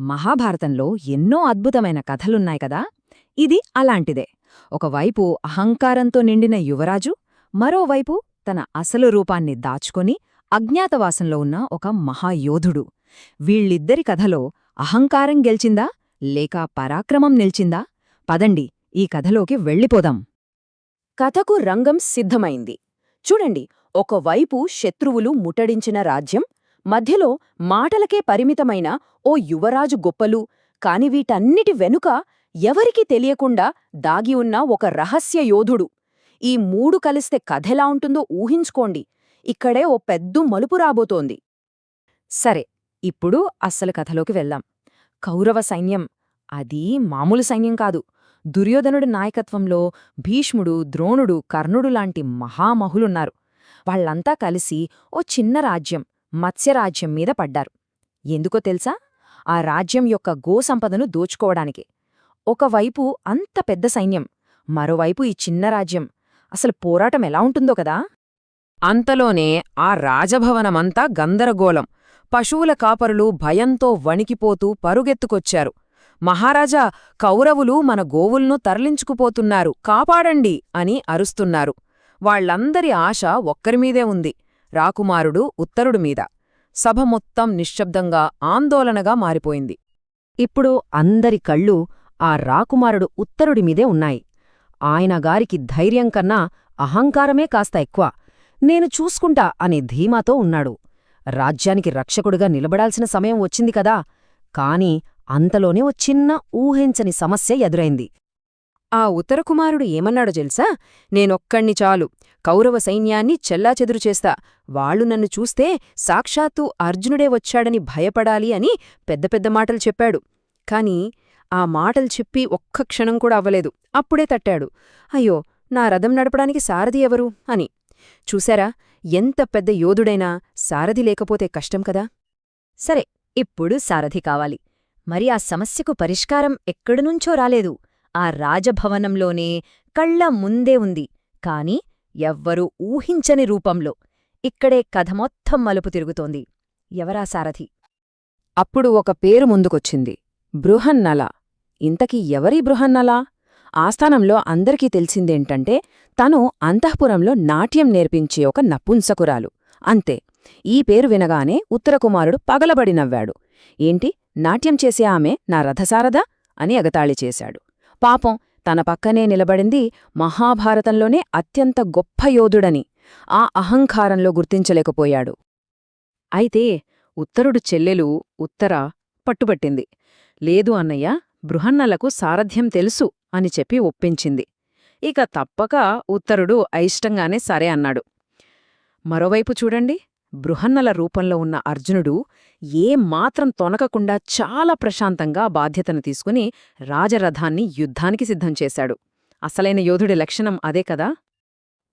మహాభారతంలో ఎన్నో అద్భుతమైన కథలున్నాయి కదా? ఇది అలాంటిదే. ఒకవైపు అహంకారంతో నిండిన యువరాజు మరోవైపు తన అసలు రూపాన్ని దాచుకొని అజ్ఞాతవాసంలో ఉన్న ఒక మహాయోధుడు. వీళ్ళిద్దరి కథలో అహంకారం గెలిచిందా? లేక పరాక్రమం నిల్చిందా? పదండి ఈ కథలోకి వెళ్ళిపోదాం. కథకు రంగం సిద్ధమైంది. చూడండి ఒకవైపు శత్రువులు ముట్టడించిన రాజ్యం మధ్యలో మాటలకే పరిమితమైన ఓ యువరాజు గొప్పలు కాని వీటన్నిటి వెనుక ఎవరికీ తెలియకుండా దాగి ఉన్న ఒక రహస్య యోధుడు. ఈ మూడు కలిస్తే కథెలా ఉంటుందో ఊహించుకోండి. ఇక్కడే ఓ పెద్ద మలుపు రాబోతోంది. సరే ఇప్పుడు అస్సలు కథలోకి వెళ్దాం. కౌరవ సైన్యం అది మామూలు సైన్యం కాదు. దుర్యోధనుడి నాయకత్వంలో భీష్ముడు ద్రోణుడు కర్ణుడు లాంటి మహామహులున్నారు. వాళ్ళంతా కలిసి ఓ చిన్న రాజ్యం మత్స్యరాజ్యం మీద పడ్డారు. ఎందుకో తెలుసా? ఆ రాజ్యం యొక్క గోసంపదను దోచుకోవడానికి. ఒకవైపు అంత పెద్ద సైన్యం మరోవైపు ఈ చిన్న రాజ్యం. అసలు పోరాటం ఎలా ఉంటుందో కదా? అంతలోనే ఆ రాజభవనమంతా గందరగోళం. పశువుల కాపరులు భయంతో వణికిపోతూ పరుగెత్తుకొచ్చారు. మహారాజా కౌరవులు మన గోవుల్ను తరలించుకుపోతున్నారు. కాపాడండి అని అరుస్తున్నారు. వాళ్ళందరి ఆశ ఒక్కరిమీదే ఉంది. రాకుమారుడు ఉత్తరుడు మీద. సభ మొత్తం నిశ్శబ్దంగా ఆందోళనగా మారిపోయింది. ఇప్పుడు అందరి కళ్ళు ఆ రాకుమారుడు ఉత్తరుడి మీదే ఉన్నాయి. ఆయనగారికి ధైర్యం కన్నా అహంకారమే కాస్త ఎక్కువ. నేను చూసుకుంటా అనే ధీమాతో ఉన్నాడు. రాజ్యానికి రక్షకుడుగా నిలబడాల్సిన సమయం వచ్చింది కదా. కాని అంతలోనే ఓ చిన్న ఊహించని సమస్య ఎదురైంది. ఆ ఉత్తరకుమారుడు ఏమన్నాడో తెలుసా? నేనొక్కణ్ణి చాలు. కౌరవ సైన్యాన్ని చెల్లాచెదురు చేస్తా. వాళ్ళు నన్ను చూస్తే సాక్షాత్తు అర్జునుడే వచ్చాడని భయపడాలి అని పెద్ద పెద్ద మాటలు చెప్పాడు. కాని ఆ మాటలు చెప్పి ఒక్క క్షణం కూడా అవ్వలేదు. అప్పుడే తట్టాడు. అయ్యో నా రథం నడపడానికి సారథి ఎవరు? అని. చూశారా? ఎంత పెద్ద యోధుడైనా సారథి లేకపోతే కష్టం కదా? సరే ఇప్పుడు సారథి కావాలి. మరి ఆ సమస్యకు పరిష్కారం ఎక్కడినుంచో రాలేదు. ఆ రాజభవనంలోనే కళ్ళ ముందే ఉంది. కాని ఎవ్వరూ ఊహించని రూపంలో. ఇక్కడే కథ మొత్తం మలుపు తిరుగుతోంది. ఎవరా సారథి? అప్పుడు ఒక పేరు ముందుకొచ్చింది. బృహన్నల. ఇంతకీ ఎవరి బృహన్నల? ఆస్థానంలో అందరికీ తెలిసిందేంటంటే తను అంతఃపురంలో నాట్యం నేర్పించే ఒక నపుంసకురాలు. అంతే. ఈ పేరు వినగానే ఉత్తరకుమారుడు పగలబడి నవ్వాడు. ఏంటి? నాట్యం చేసే ఆమె నా రథసారదా అని ఎగతాళి చేశాడు. పాపం తన పక్కనే నిలబడింది మహాభారతంలోనే అత్యంత గొప్ప యోధుడని. ఆ అహంకారంలో గుర్తించలేకపోయాడు. అయితే ఉత్తరుడు చెల్లెలు ఉత్తర పట్టుబట్టింది. లేదు అన్నయ్య బృహన్నలకు సారథ్యం తెలుసు అని చెప్పి ఒప్పించింది. ఇక తప్పక ఉత్తరుడు అయిష్టంగానే సరే అన్నాడు. మరోవైపు చూడండి. బృహన్నల రూపంలో ఉన్న అర్జునుడు ఏమాత్రం మాత్రం తొనకకుండా చాలా ప్రశాంతంగా బాధ్యతను తీసుకుని రాజరథాన్ని యుద్ధానికి సిద్ధం చేశాడు. అసలైన యోధుడి లక్షణం అదే కదా?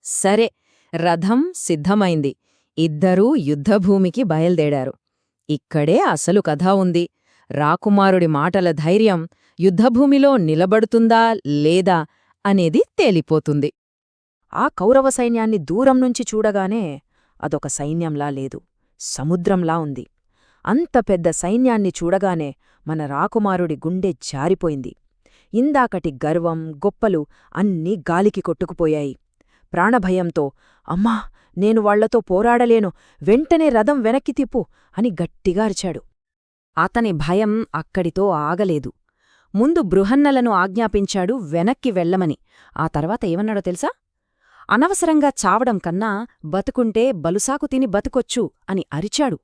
సరే రథం సిద్ధమైంది. ఇద్దరూ యుద్ధభూమికి బయల్దేడారు ఇక్కడే అసలు కథ ఉంది. రాకుమారుడి మాటల ధైర్యం యుద్ధభూమిలో నిలబడుతుందా లేదా అనేది తేలిపోతుంది. ఆ కౌరవ సైన్యాన్ని దూరం నుంచి చూడగానే అదొక సైన్యంలా లేదు. సముద్రంలా ఉంది. అంత పెద్ద సైన్యాన్ని చూడగానే మన రాకుమారుడి గుండె జారిపోయింది. ఇందాకటి గర్వం గొప్పలు అన్నీ గాలికి కొట్టుకుపోయాయి. ప్రాణభయంతో అమ్మా నేను వాళ్ళతో పోరాడలేను. వెంటనే రథం వెనక్కి తిప్పు అని గట్టిగా అరిచాడు. అతని భయం అక్కడితో ఆగలేదు. ముందు బృహన్నలను ఆజ్ఞాపించాడు వెనక్కి వెళ్ళమని ఆ తర్వాత ఏమన్నాడో తెలుసా? అనవసరంగా చావడం కన్నా బతుకుంటే బలుసాకు తిని బతుకొచ్చు అని అరిచాడు.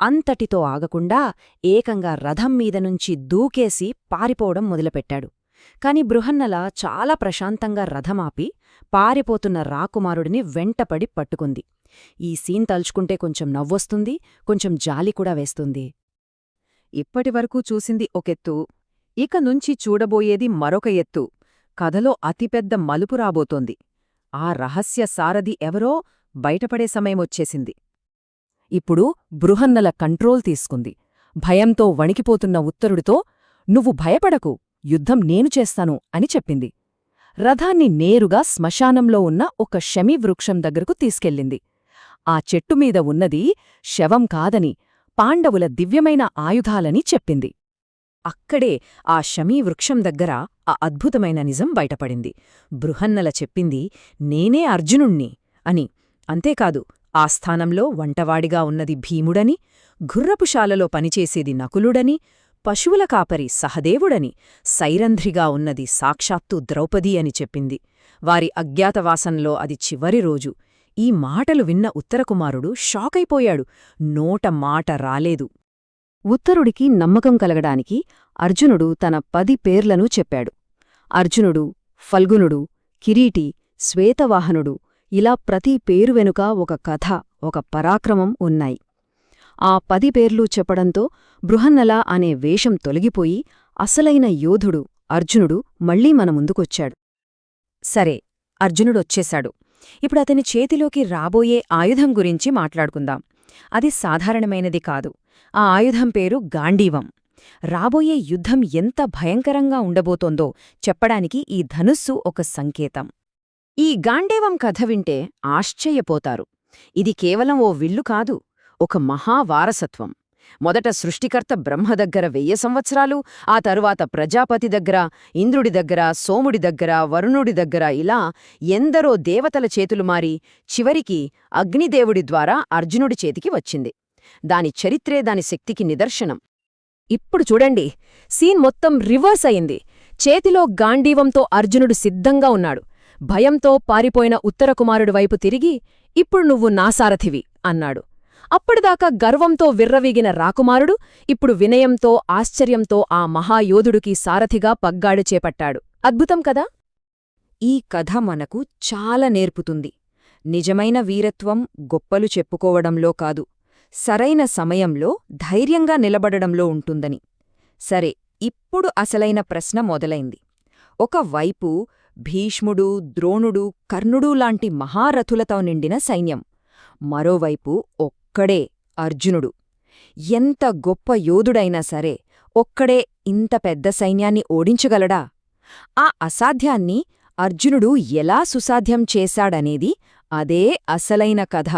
అంతటితో ఆగకుండా ఏకంగా రథం మీద నుంచి దూకేసి పారిపోవడం మొదలుపెట్టాడు. కాని బృహన్నల చాలా ప్రశాంతంగా రథమాపి పారిపోతున్న రాకుమారుడిని వెంటపడి పట్టుకుంది. ఈ సీన్ తలుచుకుంటే కొంచెం నవ్వొస్తుంది కొంచెం జాలి కూడా వేస్తుంది. ఇప్పటివరకు చూసింది ఒకెత్తు ఇక నుంచి చూడబోయేది మరొక ఎత్తు. కథలో అతిపెద్ద మలుపు రాబోతోంది. ఆ రహస్య సారథి ఎవరో బయటపడే సమయమొచ్చేసింది. ఇప్పుడు బృహన్నల కంట్రోల్ తీసుకుంది. భయంతో వణికిపోతున్న ఉత్తరుడితో నువ్వు భయపడకు యుద్ధం నేను చేస్తాను అని చెప్పింది. రథాన్ని నేరుగా శ్మశానంలో ఉన్న ఒక శమీవృక్షం దగ్గరకు తీసుకెళ్ళింది. ఆ చెట్టుమీద ఉన్నది శవం కాదని పాండవుల దివ్యమైన ఆయుధాలని చెప్పింది. అక్కడే ఆ షమీ వృక్షం దగ్గర ఆ అద్భుతమైన నిజం బయటపడింది. బృహన్నల చెప్పింది నేనే అర్జునుణ్ణి అని. అంతేకాదు ఆ స్థానంలో వంటవాడిగా ఉన్నది భీముడని గుర్రపుశాలలో పనిచేసేది నకులుడని పశువుల కాపరి సహదేవుడని సైరంధ్రిగా ఉన్నది సాక్షాత్తు ద్రౌపది అని చెప్పింది. వారి అజ్ఞాతవాసంలో అది చివరి రోజు. ఈ మాటలు విన్న ఉత్తరకుమారుడు షాకైపోయాడు. నోట మాట రాలేదు. ఉత్తరుడికి నమ్మకం కలగడానికి అర్జునుడు తన పది పేర్లను చెప్పాడు. అర్జునుడు ఫల్గునుడు కిరీటి శ్వేతవాహనుడు ఇలా ప్రతి పేరు వెనుక ఒక కథ ఒక పరాక్రమం ఉన్నాయి. ఆ పది పేర్లు చెప్పడంతో బృహన్నల అనే వేషం తొలగిపోయి అసలైన యోధుడు అర్జునుడు మళ్ళీ మన ముందుకొచ్చాడు. సరే అర్జునుడొచ్చేశాడు ఇప్పుడు అతని చేతిలోకి రాబోయే ఆయుధం గురించి మాట్లాడుకుందాం. అది సాధారణమైనది కాదు. ఆ ఆయుధం పేరు గాండీవం రాబోయే యుద్ధం ఎంత భయంకరంగా ఉండబోతోందో చెప్పడానికి ఈ ధనుస్సు ఒక సంకేతం. ఈ గాండేవం కథ వింటే ఆశ్చర్యపోతారు. ఇది కేవలం ఓ విల్లు కాదు ఒక మహావారసత్వం. మొదట సృష్టికర్త బ్రహ్మ దగ్గర వెయ్యి సంవత్సరాలు ఆ తరువాత ప్రజాపతి దగ్గర ఇంద్రుడి దగ్గర సోముడి దగ్గర వరుణుడి దగ్గర ఇలా ఎందరో దేవతల చేతులు మారి చివరికి అగ్నిదేవుడి ద్వారా అర్జునుడి చేతికి వచ్చింది. దాని చరిత్రే దాని శక్తికి నిదర్శనం. ఇప్పుడు చూడండి సీన్ మొత్తం రివర్స్ అయింది. చేతిలో గాండీవంతో అర్జునుడు సిద్ధంగా ఉన్నాడు. భయంతో పారిపోయిన ఉత్తరకుమారుడి వైపు తిరిగి ఇప్పుడు నువ్వు నా సారథివి అన్నాడు. అప్పటిదాకా గర్వంతో విర్రవీగిన రాకుమారుడు ఇప్పుడు వినయంతో ఆశ్చర్యంతో ఆ మహాయోధుడికి సారథిగా పగ్గాడు చేపట్టాడు. అద్భుతం కదా? ఈ కథ మనకు చాలా నేర్పుతుంది. నిజమైన వీరత్వం గొప్పలు చెప్పుకోవడంలో కాదు. సరైన సమయంలో ధైర్యంగా నిలబడడంలో ఉంటుందని. సరే ఇప్పుడు అసలైన ప్రశ్న మొదలైంది. ఒకవైపు భీష్ముడు ద్రోణుడు కర్ణుడు లాంటి మహారథులతో నిండిన సైన్యం. మరోవైపు ఒక్కడే అర్జునుడు. ఎంత గొప్ప యోధుడైనా సరే ఒక్కడే ఇంత పెద్ద సైన్యాన్ని ఓడించగలడా? ఆ అసాధ్యాన్ని అర్జునుడు ఎలా సుసాధ్యం చేశాడనేది అదే అసలైన కథ.